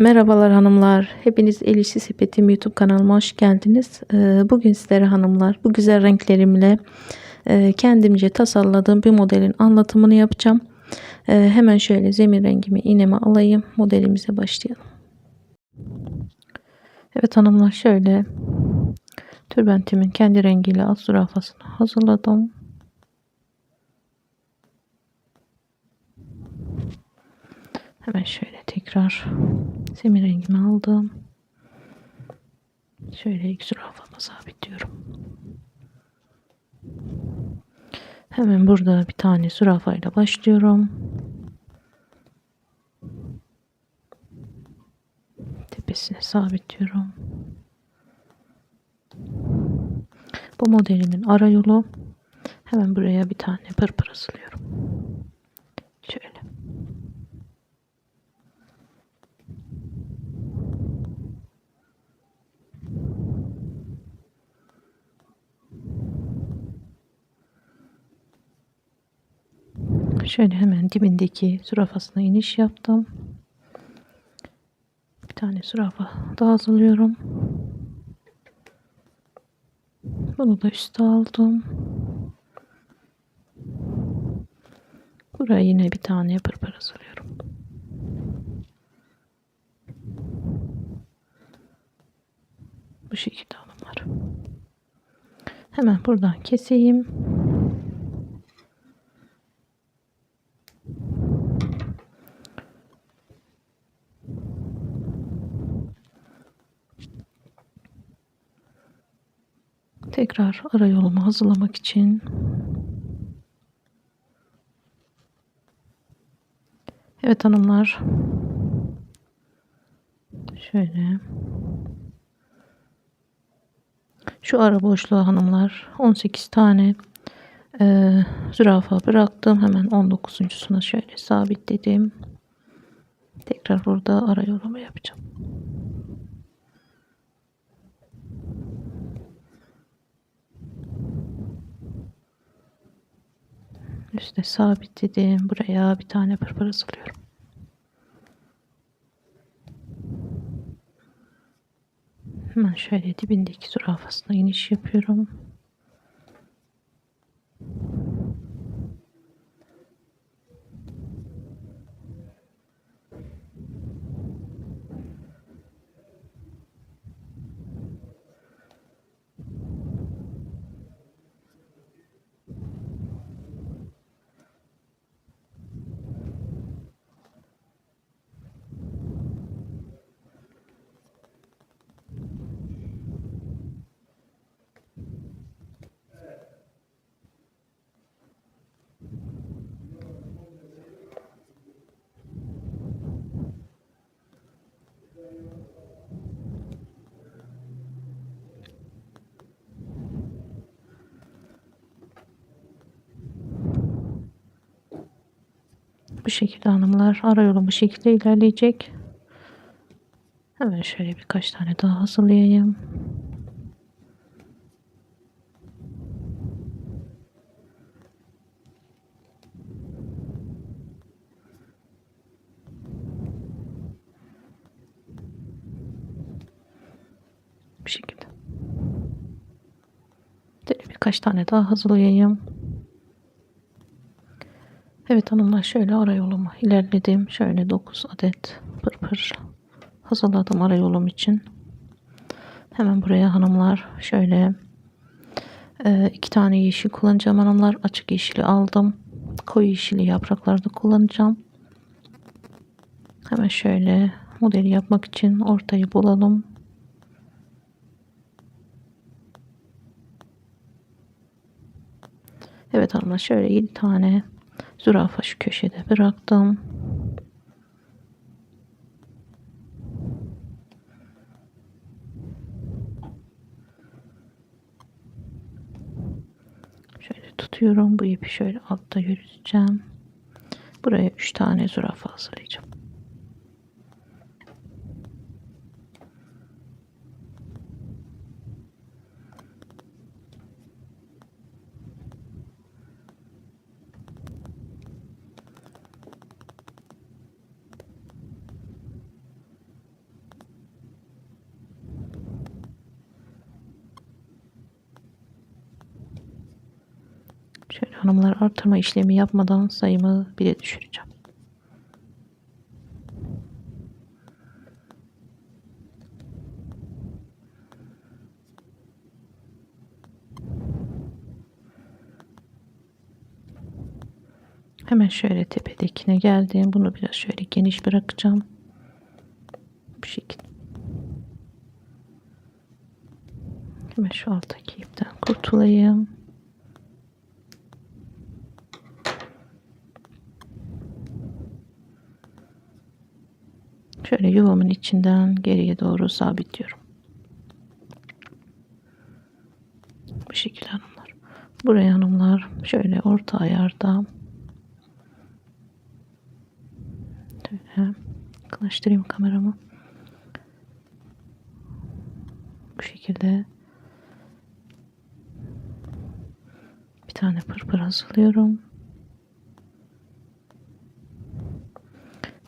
Merhabalar hanımlar. Hepiniz El Sepetim YouTube kanalıma hoş geldiniz. Ee, Bugün sizlere hanımlar bu güzel renklerimle e, kendimce tasarladığım bir modelin anlatımını yapacağım. Ee, Hemen şöyle zemin rengimi iğneme alayım. Modelimize başlayalım. Evet hanımlar şöyle tülbentimin kendi rengiyle alt zürafasını hazırladım. Hemen şöyle tekrar zemin rengimi aldım. Şöyle ilk zürafamı sabitliyorum. Hemen burada bir tane zürafayla başlıyorum. Tepesine sabitliyorum. Bu modelimin ara yolu hemen buraya bir tane pırpır asılıyorum. Şöyle. Şöyle hemen dibindeki zürafasına iniş yaptım. Bir tane zürafa daha hazırlıyorum. Bunu da üste aldım. Buraya yine bir tane pırpır hazırlıyorum. Bu şekilde hanımlar. Hemen buradan keseyim. Tekrar ara yolumu hazırlamak için. Evet hanımlar. Şöyle. Şu ara boşluğa hanımlar 18 tane e, zürafa bıraktım. Hemen 19.suna şöyle sabitledim. Tekrar burada ara yolumu yapacağım üstte sabitledim. Buraya bir tane pırpır asılıyorum. Hemen şöyle dibindeki zürafasına iniş yapıyorum. Bu şekilde hanımlar. Ara yolum bu şekilde ilerleyecek. Hemen şöyle birkaç tane daha hazırlayayım. Bu şekilde. Şöyle birkaç tane daha hazırlayayım. Evet hanımlar şöyle ara yoluma ilerledim. Şöyle 9 adet pırpır hazırladım ara yolum için. Hemen buraya hanımlar şöyle e, iki tane yeşil kullanacağım hanımlar. Açık yeşili aldım. Koyu yeşili yapraklarda kullanacağım. Hemen şöyle modeli yapmak için ortayı bulalım. Evet hanımlar şöyle 7 tane Zürafa şu köşede bıraktım. Şöyle tutuyorum. Bu ipi şöyle altta yürüteceğim. Buraya 3 tane zürafa hazırlayacağım. Şöyle hanımlar artırma işlemi yapmadan sayımı 1'e düşüreceğim. Hemen şöyle tepedekine geldim. Bunu biraz şöyle geniş bırakacağım. Bu şekilde. Hemen şu alttaki ipten kurtulayım. Şöyle yuvamın içinden geriye doğru sabitliyorum. Bu şekilde hanımlar. Buraya hanımlar şöyle orta ayarda şöyle kameramı. Bu şekilde bir tane pırpır hazırlıyorum.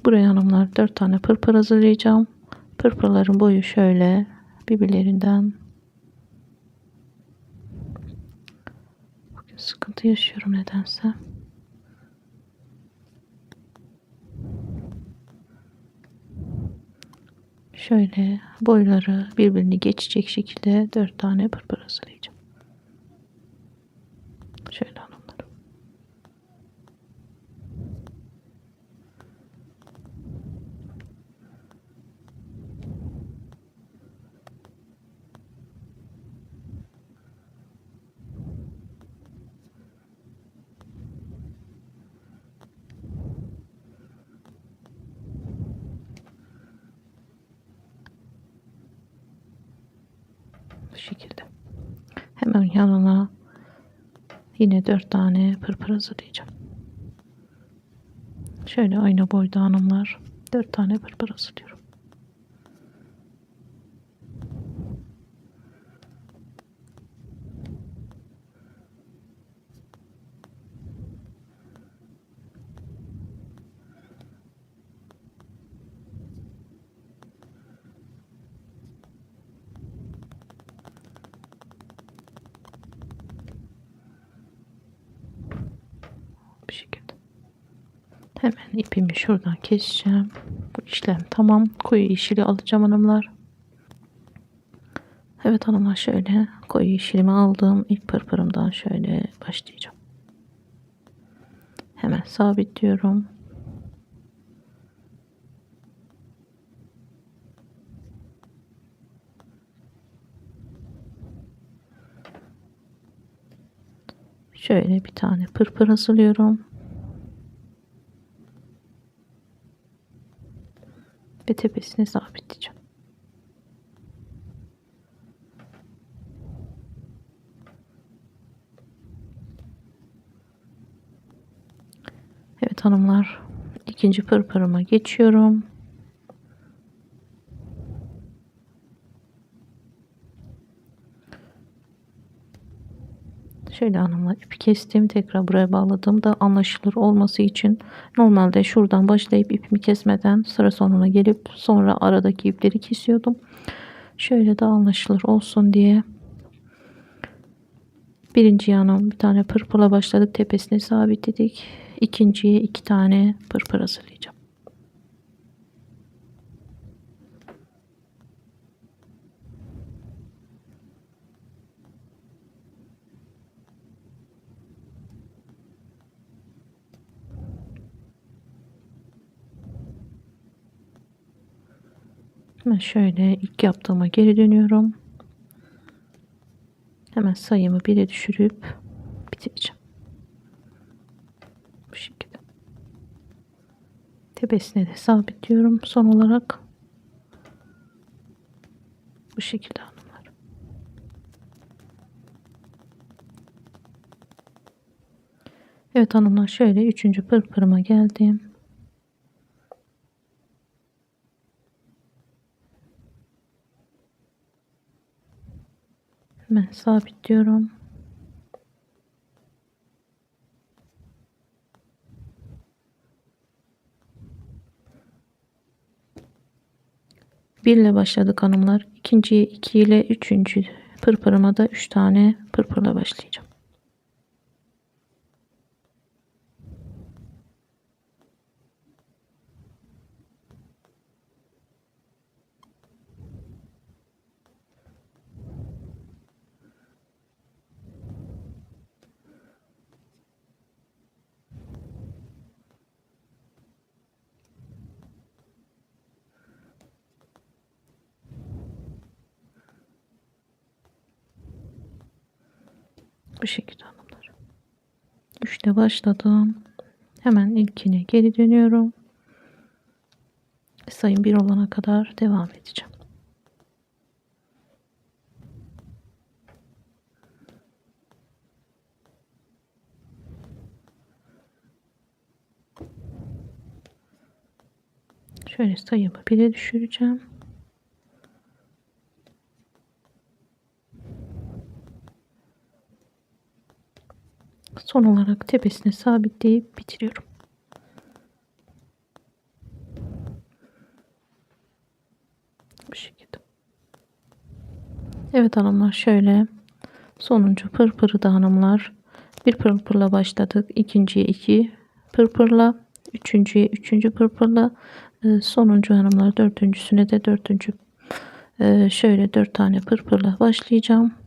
Buraya hanımlar 4 tane pırpır hazırlayacağım. Pırpırların boyu şöyle birbirlerinden Bugün sıkıntı yaşıyorum nedense. Şöyle boyları birbirini geçecek şekilde 4 tane pırpır hazırlayacağım. Şöyle hanımlar. Bu şekilde. Hemen yanına yine dört tane pırpır hazırlayacağım. Şöyle aynı boyda hanımlar dört tane pırpır hazırlıyorum. Bu şekilde. Hemen ipimi şuradan keseceğim. Bu işlem tamam. Koyu yeşili alacağım hanımlar. Evet hanımlar şöyle koyu yeşilimi aldım. İlk pırpırımdan şöyle başlayacağım. Hemen sabitliyorum. Şöyle bir tane pırpır hazırlıyorum. Ve tepesine sabitleyeceğim. Evet hanımlar ikinci pırpırıma geçiyorum. Şöyle hanımlar ipi kestim. Tekrar buraya bağladım da anlaşılır olması için normalde şuradan başlayıp ipimi kesmeden sıra sonuna gelip sonra aradaki ipleri kesiyordum. Şöyle de anlaşılır olsun diye birinci yanım bir tane pırpırla başladık. Tepesine sabitledik. İkinciye iki tane pırpır hazırlayacağım. Hemen şöyle ilk yaptığıma geri dönüyorum. Hemen sayımı 1'e düşürüp bitireceğim. Bu şekilde. Tepesine de sabitliyorum son olarak. Bu şekilde hanımlar. Evet hanımlar şöyle üçüncü pırpırıma geldim. Hemen sabitliyorum. Bir ile başladık hanımlar. İkinciye iki ile üçüncü pırpırıma da üç tane pırpırla başlayacağım. Bu şekilde hanımlar. 3'te başladım. Hemen ilkine geri dönüyorum. Sayım 1 olana kadar devam edeceğim. Şöyle sayımı 1'e düşüreceğim. Son olarak tepesine sabitleyip bitiriyorum. Bu şekilde. Evet hanımlar şöyle sonuncu pırpırı da hanımlar bir pırpırla başladık. ikinciye iki pırpırla üçüncüye üçüncü pırpırla e, sonuncu hanımlar dördüncüsüne de dördüncü e, şöyle dört tane pırpırla başlayacağım.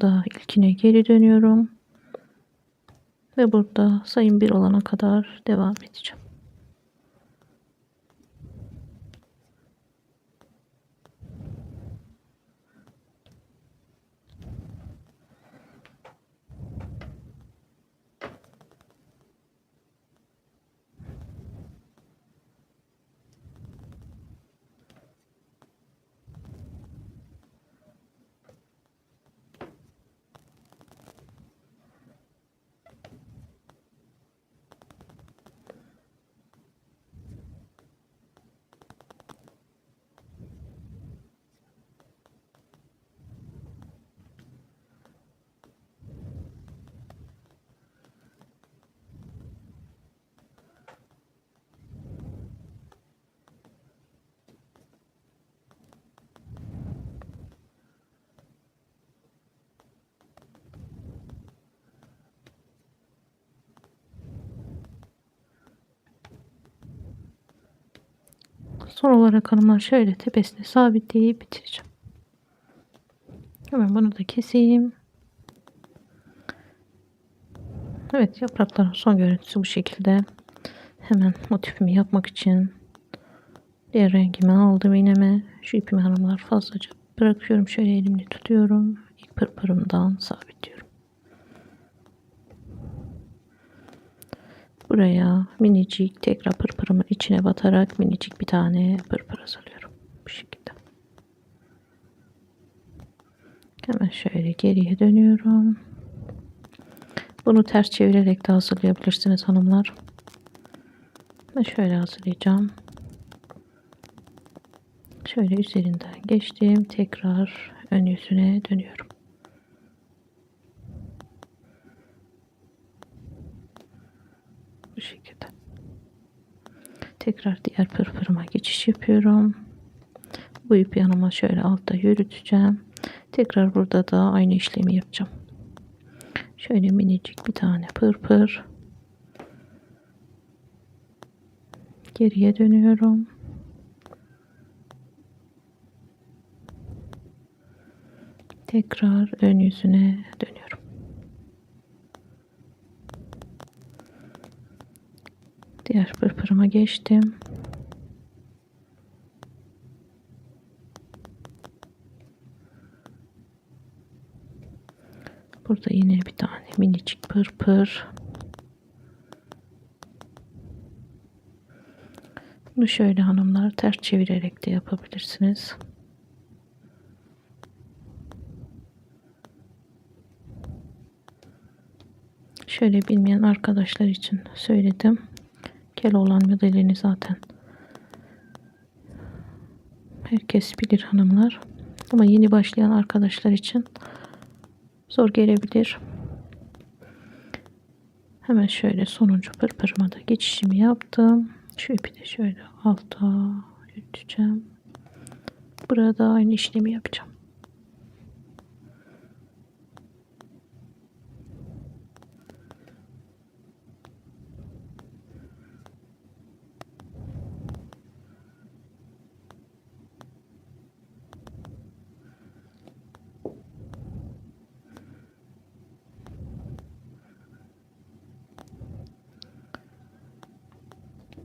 Hemen bunu da ilkine geri dönüyorum. Ve burada sayım 1 olana kadar devam edeceğim. Son olarak hanımlar şöyle tepesine sabitleyip bitireceğim. Hemen bunu da keseyim. Evet yaprakların son görüntüsü bu şekilde. Hemen motifimi yapmak için diğer rengimi aldım iğneme. Şu ipimi hanımlar fazlaca bırakıyorum. Şöyle elimle tutuyorum. İlk pırpırımdan sabitliyorum. Buraya minicik tekrar pırpırımın içine batarak minicik bir tane pırpır hazırlıyorum. Bu şekilde. Hemen şöyle geriye dönüyorum. Bunu ters çevirerek de hazırlayabilirsiniz hanımlar. Ben şöyle hazırlayacağım. Şöyle üzerinden geçtim. Tekrar ön yüzüne dönüyorum. Bu şekilde. Tekrar diğer pırpırıma geçiş yapıyorum. Bu ipi yanıma şöyle altta yürüteceğim. Tekrar burada da aynı işlemi yapacağım. Şöyle minicik bir tane pırpır. Geriye dönüyorum. Tekrar ön yüzüne dönüyorum. Diğer pırpırıma geçtim. Burada yine bir tane minicik pırpır. Bunu şöyle hanımlar ters çevirerek de yapabilirsiniz. Şöyle bilmeyen arkadaşlar için söyledim. Keloğlan modelini zaten herkes bilir hanımlar. Ama yeni başlayan arkadaşlar için zor gelebilir. Hemen şöyle sonuncu pırpırıma da geçişimi yaptım. Şu ipi de şöyle alta yürüteceğim. Burada aynı işlemi yapacağım.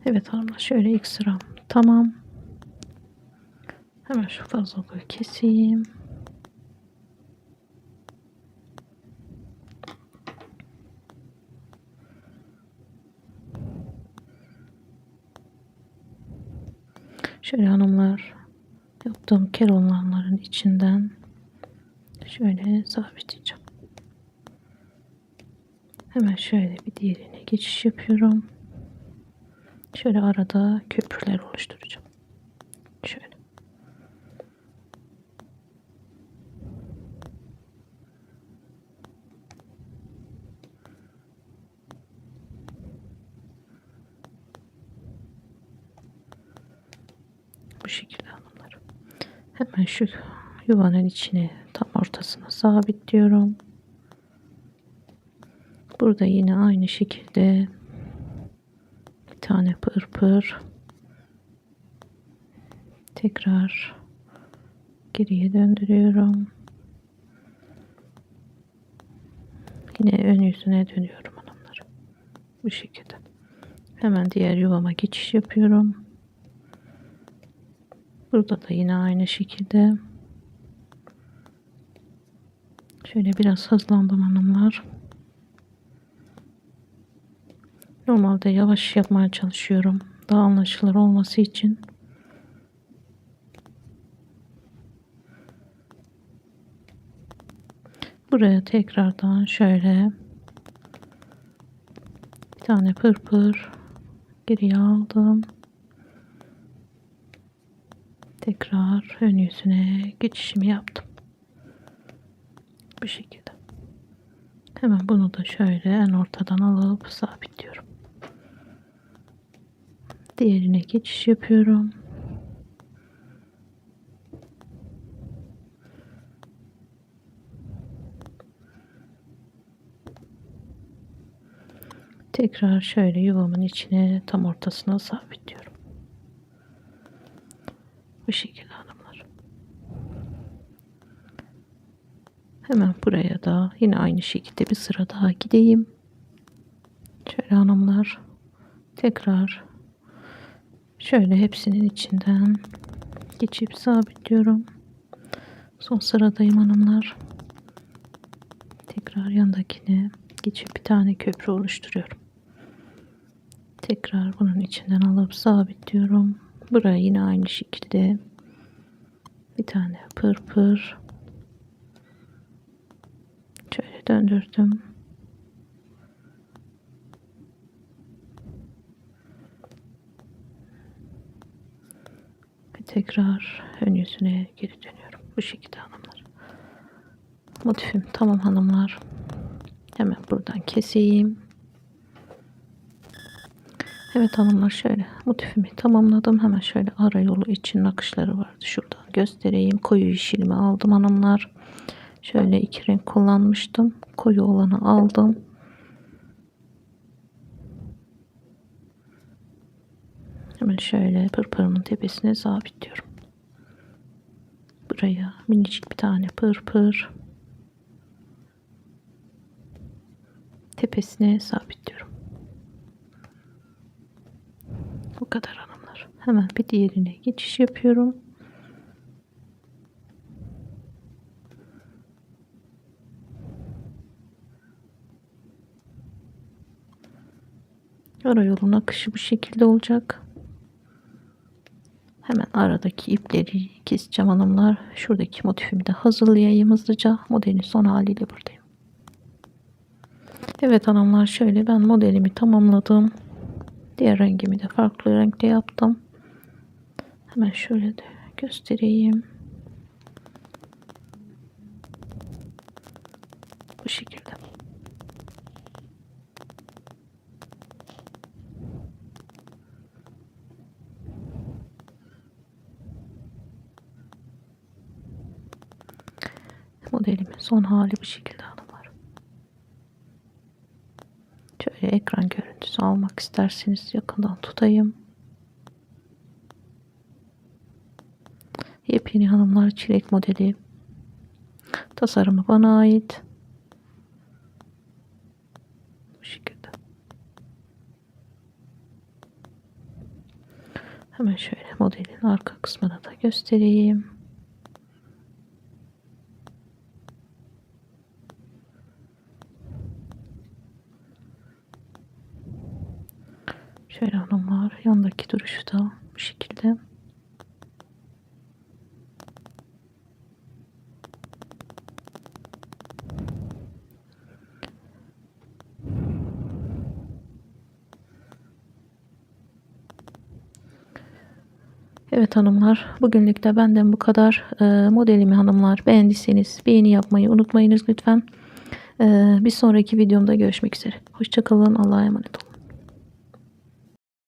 Evet hanımlar şöyle ilk sıram tamam. Hemen şu fazlalığı keseyim. Şöyle hanımlar yaptığım keronlarların içinden şöyle sabitleyeceğim. Hemen şöyle bir diğerine geçiş yapıyorum. Şöyle arada köprüler oluşturacağım. Şöyle. Bu şekilde hanımlar. Hemen şu yuvanın içine tam ortasına sabitliyorum. Burada yine aynı şekilde tane pırpır tekrar geriye döndürüyorum. Yine ön yüzüne dönüyorum hanımlar. Bu şekilde. Hemen diğer yuvama geçiş yapıyorum. Burada da yine aynı şekilde. Şöyle biraz hızlandım hanımlar. Normalde yavaş yapmaya çalışıyorum. Daha anlaşılır olması için. Buraya tekrardan şöyle bir tane pırpır geriye aldım. Tekrar ön yüzüne geçişimi yaptım. Bu şekilde. Hemen bunu da şöyle en ortadan alıp sabitliyorum. Diğerine geçiş yapıyorum. Tekrar şöyle yuvamın içine tam ortasına sabitliyorum. Bu şekilde hanımlar. Hemen buraya da yine aynı şekilde bir sıra daha gideyim. Şöyle hanımlar. Tekrar şöyle hepsinin içinden geçip sabitliyorum. Son sıradayım hanımlar. Tekrar yandakine geçip bir tane köprü oluşturuyorum. Tekrar bunun içinden alıp sabitliyorum. Buraya yine aynı şekilde bir tane pırpır şöyle döndürdüm. Tekrar ön yüzüne geri dönüyorum. Bu şekilde hanımlar. Motifim tamam hanımlar. Hemen buradan keseyim. Evet hanımlar şöyle motifimi tamamladım. Hemen şöyle ara yolu için nakışları vardı. Şuradan göstereyim. Koyu yeşilimi aldım hanımlar. Şöyle iki renk kullanmıştım. Koyu olanı aldım. Hemen şöyle pırpırımın tepesine sabitliyorum. Buraya minicik bir tane pırpır. Tepesine sabitliyorum. Bu kadar hanımlar. Hemen bir diğerine geçiş yapıyorum. Ara yolun akışı bu şekilde olacak. Hemen aradaki ipleri keseceğim hanımlar. Şuradaki motifimi de hazırlayayım hızlıca. Modelin son haliyle buradayım. Evet hanımlar şöyle ben modelimi tamamladım. Diğer rengimi de farklı renkte yaptım. Hemen şöyle de göstereyim. Bu şekilde. Modelimin son hali bu şekilde hanımlar. Şöyle ekran görüntüsü almak isterseniz yakından tutayım. Yepyeni hanımlar çilek modeli. Tasarımı bana ait. Bu şekilde. Hemen şöyle modelin arka kısmını da göstereyim. Şöyle hanımlar yandaki duruşu da bu şekilde. Evet hanımlar bugünlük de benden bu kadar. Ee, modelimi hanımlar beğendiyseniz beğeni yapmayı unutmayınız lütfen. Ee, bir sonraki videomda görüşmek üzere. Hoşçakalın Allah'a emanet olun.